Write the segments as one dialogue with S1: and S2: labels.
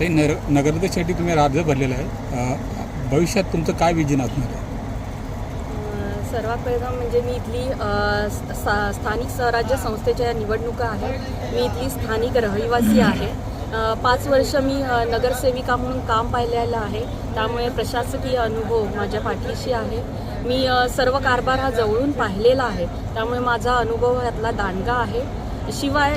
S1: ते नर नगराध्यक्षासाठी तुम्ही अर्ज भरलेला आहे. भविष्यात तुमचं काय विजन असणार आहे?
S2: सर्वात पहिला म्हणजे मी इथली सा- स्थानिक स्वराज्य संस्थेच्या निवडणुका आहे मी इथली स्थानिक रहिवासी आहे. पाच वर्ष मी नगरसेविका म्हणून काम पाहिलेलं आहे. त्यामुळे प्रशासकीय अनुभव माझ्या पाठीशी आहे. मी सर्व कारभार हा जवळून पाहिलेला आहे. त्यामुळे माझा अनुभव यातला दांडगा आहे. शिवाय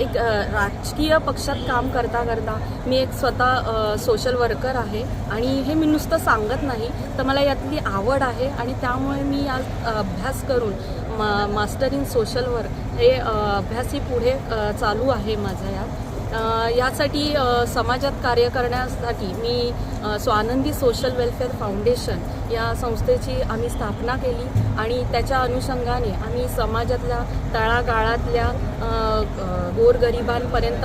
S2: एक राजकीय पक्षात काम करता करता मी एक स्वतः सोशल वर्कर आहे आणि हे मी नुसतं सांगत नाही तर मला यातली आवड आहे आणि त्यामुळे मी आज अभ्यास करून मा मास्टर इन सोशल वर्क हे अभ्यासही पुढे चालू आहे माझा यात. यासाठी समाजात कार्य करण्यासाठी मी स्वानंदी सोशल वेलफेअर फाउंडेशन या संस्थेची आम्ही स्थापना केली आणि त्याच्या अनुषंगाने आम्ही समाजातल्या तळागाळातल्या गोरगरिबांपर्यंत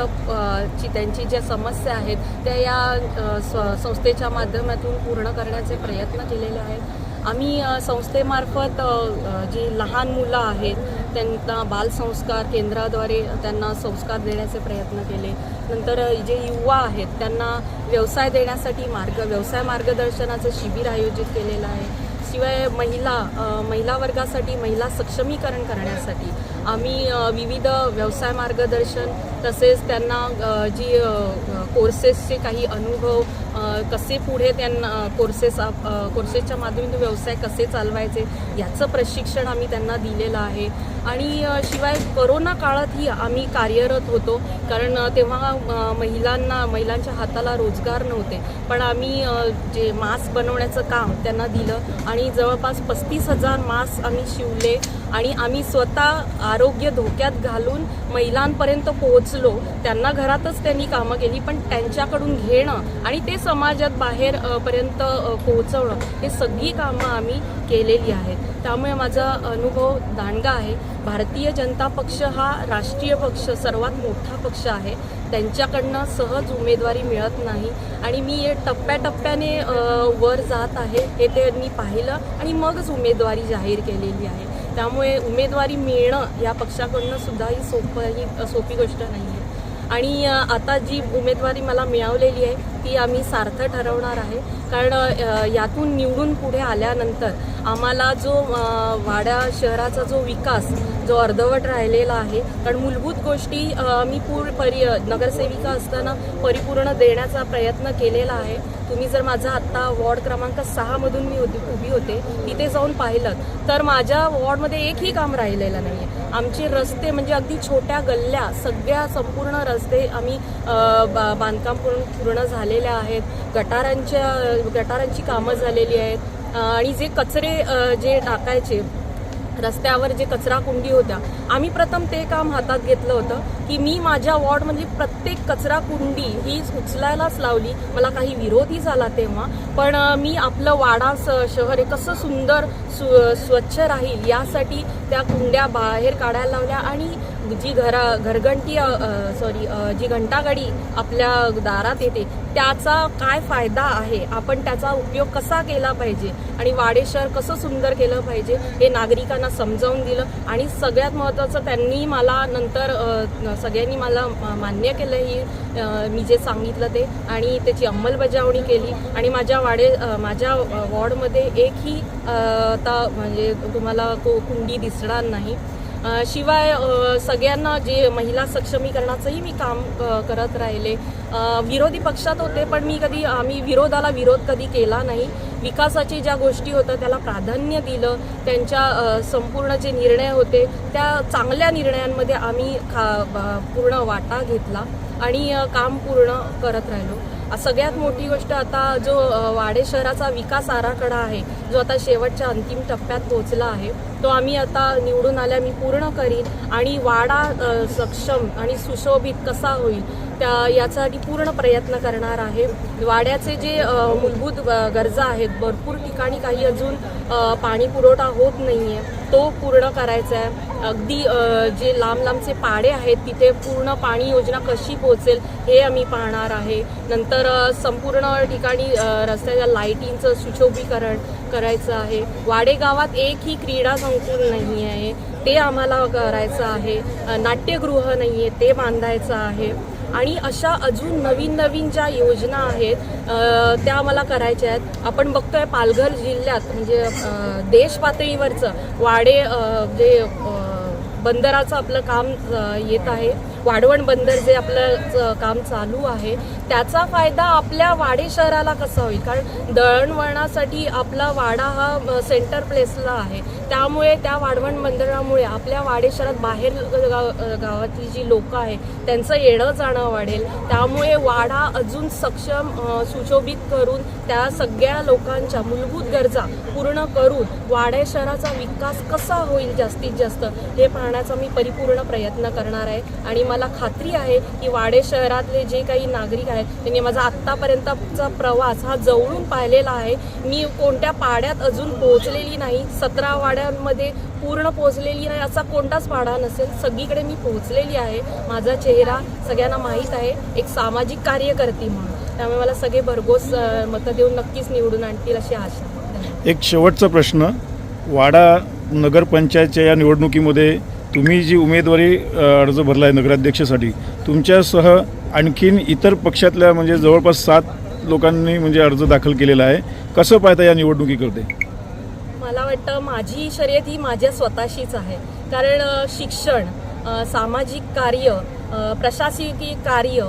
S2: ची त्यांची ज्या समस्या आहेत त्या या संस्थेच्या माध्यमातून पूर्ण करण्याचे प्रयत्न केलेले आहेत. आम्ही संस्थेमार्फत जी लहान मुलं आहेत त्यांना बालसंस्कार केंद्राद्वारे त्यांना संस्कार देण्याचे प्रयत्न केले. नंतर जे युवा आहेत त्यांना व्यवसाय देण्यासाठी मार्ग व्यवसाय मार्गदर्शनाचं शिबिर आयोजित केलेलं आहे. शिवाय महिला महिला वर्गासाठी महिला सक्षमीकरण करण्यासाठी आम्ही विविध व्यवसाय मार्गदर्शन तसेच त्यांना जी कोर्सेसचे काही अनुभव कसे पुढे त्यांना कोर्सेस कोर्सेसच्या माध्यमातून व्यवसाय कसे चालवायचे याचं प्रशिक्षण आम्ही त्यांना दिलेलं आहे. आणि शिवाय करोना काळातही आम्ही कार्यरत होतो कारण तेव्हा महिलांना महिलांच्या हाताला रोजगार नव्हते. पण आम्ही जे मास्क बनवण्याचं काम त्यांना दिलं आणि जवळपास पस्तीस हजार मास्क आम्ही शिवले. आणि आम्ही स्वतः आरोग्य धोक्यात घालून महिलांपर्यंत पोहोचलो. त्यांना घरातच त्यांनी कामं केली पण त्यांच्याकडून घेणं आणि ते समाजात बाहेर पर्यंत पोहोचवणं हे सगळी कामं आम्ही केलेली आहेत. त्यामुळे माझा अनुभव दांडगा आहे. भारतीय जनता पक्ष हा राष्ट्रीय पक्ष सर्वात मोठा पक्ष आहे. त्यांच्याकडनं सहज उमेदवारी मिळत नाही आणि मी हे टप्प्याटप्प्याने वर जात आहे हे त्यांनी पाहिलं आणि मगच उमेदवारी जाहीर केलेली आहे. त्यामुळे उमेदवारी मिळणं या पक्षाकडनं सुद्धा ही सोपं ही सोपी गोष्ट नाही आहे आणि आता जी उमेदवारी मला मिळवलेली आहे ती आम्ही सार्थ ठरवणार आहे. कारण यातून निवडून पुढे आल्यानंतर आम्हाला जो वाड्या वाडा शहराचा जो विकास जो अर्धवट राहिलेला आहे कारण मूलभूत गोष्टी मी पूर परि नगरसेविका असताना परिपूर्ण देण्याचा प्रयत्न केलेला आहे. तुम्ही जर माझा आत्ता वॉर्ड क्रमांक सहामधून मी होती उभी होते तिथे जाऊन पाहिलं तर माझ्या वॉर्डमध्ये एकही काम राहिलेलं नाही आहे आमचे रस्ते म्हणजे अगदी छोट्या गल्ल्या सगळ्या संपूर्ण रस्ते आम्ही बा- बांधकाम करून पूर्ण झालेल्या आहेत. गटारांच्या गटारांची कामं झालेली आहेत. आणि जे कचरे जे टाकायचे रस्त्यावर जे कचरा कुंडी होत्या आम्ही प्रथम ते काम हातात घेतलं होतं की मी माझ्या वॉर्डमधली प्रत्येक कचरा कुंडी ही उचलायलाच लावली. मला काही विरोधी झाला तेव्हा पण मी आपलं वाडा स- शहर हे कसं सुंदर सु स्वच्छ राहील यासाठी त्या कुंड्या बाहेर काढायला लावल्या आणि जी घरा घरघंटी सॉरी जी घंटागाडी आपल्या दारात येते त्याचा काय फायदा आहे? आपण त्याचा उपयोग कसा केला पाहिजे? आणि वाडे शहर कसं सुंदर केलं पाहिजे? हे नागरिकांना समजावून दिलं आणि सगळ्यात महत्त्वाचं त्यांनी मला नंतर सगळ्यांनी मला मान्य केलं ही मी जे सांगितलं ते आणि त्याची अंमलबजावणी केली आणि माझ्या वाडे माझ्या वॉर्डमध्ये एकही आता म्हणजे तुम्हाला को कुंडी दिसणार नाही. शिवाय सगळ्यांना जे महिला सक्षमीकरणाचंही मी काम करत राहिले. विरोधी पक्षात होते पण मी कधी आम्ही विरोधाला विरोध कधी केला नाही. विकासाची ज्या गोष्टी होत्या त्याला प्राधान्य दिलं. त्यांच्या संपूर्ण जे निर्णय होते त्या चांगल्या निर्णयांमध्ये आम्ही खा पूर्ण वाटा घेतला आणि काम पूर्ण करत राहिलो. सगळ्यात मोठी गोष्ट आता जो वाडे शहराचा विकास आराखडा आहे जो आता शेवटच्या अंतिम टप्प्यात पोहोचला आहे तो आम्ही आता निवडून आल्या मी पूर्ण करीन आणि वाडा सक्षम आणि सुशोभित कसा होईल त्या यासाठी पूर्ण प्रयत्न करणार आहे. वाड्याचे जे मूलभूत गरजा आहेत भरपूर ठिकाणी काही अजून पाणी पुरवठा होत नाही आहे तो पूर्ण करायचा आहे. अगदी जे लांब लांबचे पाडे आहेत तिथे पूर्ण पाणी योजना कशी पोहोचेल हे आम्ही पाहणार आहे. नंतर संपूर्ण ठिकाणी रस्त्याच्या लाईटिंगचं सुशोभीकरण करायचं आहे. वाडेगावात एकही क्रीडा संकुल नाही आहे ते आम्हाला करायचं आहे. नाट्यगृह नाही आहे ते बांधायचं आहे. आणि अशा अजून नवीन नवीन ज्या योजना आहेत त्या मला करायच्या आहेत. आपण बघतोय पालघर जिल्ह्यात म्हणजे देश पातळीवरचं वाडे जे बंदराचं आपलं काम येत आहे. वाढवण बंदर जे आपलं च- काम चालू आहे त्याचा फायदा आपल्या वाडे शहराला कसा होईल? कारण दळणवळणासाठी आपला वाडा हा सेंटर प्लेसला आहे. त्यामुळे त्या वाढवण बंदरामुळे आपल्या वाडे शहरात बाहेर गाव गावातली जी लोकं आहेत त्यांचं येणं जाणं वाढेल. त्यामुळे वाडा अजून सक्षम सुशोभित करून त्या सगळ्या लोकांच्या मूलभूत गरजा पूर्ण करून वाडे शहराचा विकास कसा होईल जास्तीत जास्त हे पाहण्याचा मी परिपूर्ण प्रयत्न करणार आहे. आणि मला खात्री आहे की वाडे शहरातले जे काही नागरिक आहेत त्यांनी माझा आत्तापर्यंतचा प्रवास हा जवळून पाहिलेला आहे. मी कोणत्या पाड्यात अजून पोहोचलेली नाही सतरा वाड्यांमध्ये पूर्ण पोहोचलेली नाही असा कोणताच पाडा नसेल. सगळीकडे मी पोहोचलेली आहे. माझा चेहरा सगळ्यांना माहीत आहे. एक सामाजिक कार्यकर्ती म्हणून. त्यामुळे मला सगळे भरघोस मतं देऊन नक्कीच निवडून आणतील अशी आशा.
S3: एक शेवटचा प्रश्न. वाडा नगरपंचायतच्या या निवडणुकीमध्ये तुम्ही जी उमेदवारी अर्ज भरला आहे नगराध्यक्षासाठी तुमच्यासह आणखीन इतर पक्षातल्या म्हणजे जवळपास सात लोकांनी म्हणजे अर्ज दाखल केलेला आहे. कसं पाहता या निवडणुकीकडे
S2: मला वाटतं माझी शर्यत ही माझ्या स्वतःशीच आहे. कारण शिक्षण सामाजिक कार्य प्रशासकीय कार्य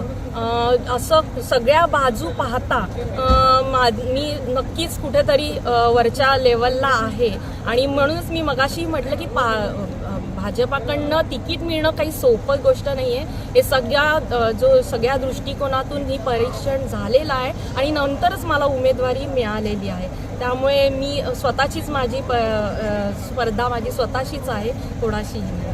S2: असं सगळ्या बाजू पाहता मा मी नक्कीच कुठेतरी वरच्या लेवलला आहे. आणि म्हणूनच मी मगाशी म्हटलं की पा भाजपाकडनं तिकीट मिळणं काही सोपं गोष्ट नाही आहे हे सगळ्या जो सगळ्या दृष्टिकोनातून ही परीक्षण झालेलं आहे आणि नंतरच मला उमेदवारी मिळालेली आहे. त्यामुळे मी स्वतःचीच माझी प स्पर्धा माझी स्वतःशीच आहे कोणाशीही